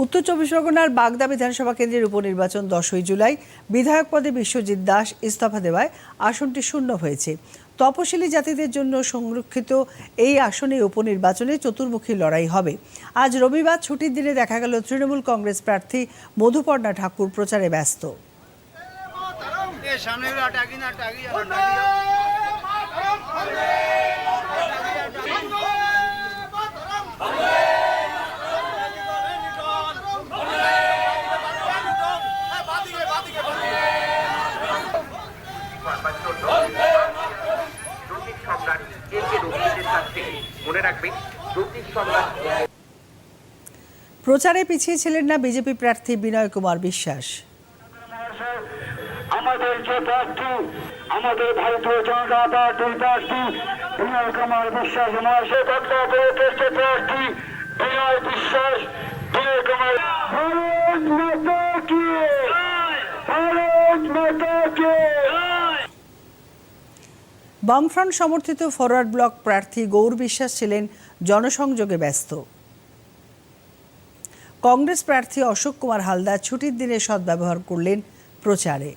উত্তর চব্বিশ পরগনার বাগদা বিধানসভা কেন্দ্রের উপনির্বাচন দশই জুলাই। বিধায়ক পদে বিশ্বজিৎ দাস ইস্তফা দেওয়ায় আসনটি শূন্য হয়েছে। তপশিলি জাতিদের জন্য সংরক্ষিত এই আসনে উপনির্বাচনে চতুর্মুখী লড়াই হবে। আজ রবিবার ছুটির দিনে দেখা গেল তৃণমূল কংগ্রেস প্রার্থী মধুপর্ণা ঠাকুর প্রচারে ব্যস্ত। মনে রাখবেন প্রচারে পিছিয়ে ছিলেন না বিজেপি প্রার্থী বিনয় কুমার বিশ্বাস। আমাদের যে প্রার্থী আমাদের ভারতীয় জনতা পার্টির প্রার্থী বিনয় কুমার বিশ্বাস মহাশয় প্রার্থী বিনয় বিশ্বাস বিনয় কুমার ভারত মাতা কি ভারত মাতা কি বামফ্রন্ট সমর্থিত ফরওয়ার্ড ব্লক প্রার্থী গৌর বিশ্বাস ছিলেন জনসংযোগে ব্যস্ত। কংগ্রেস প্রার্থী অশোক কুমার হালদার ছুটির দিনে সদ্ব্যবহার করলেন প্রচারে।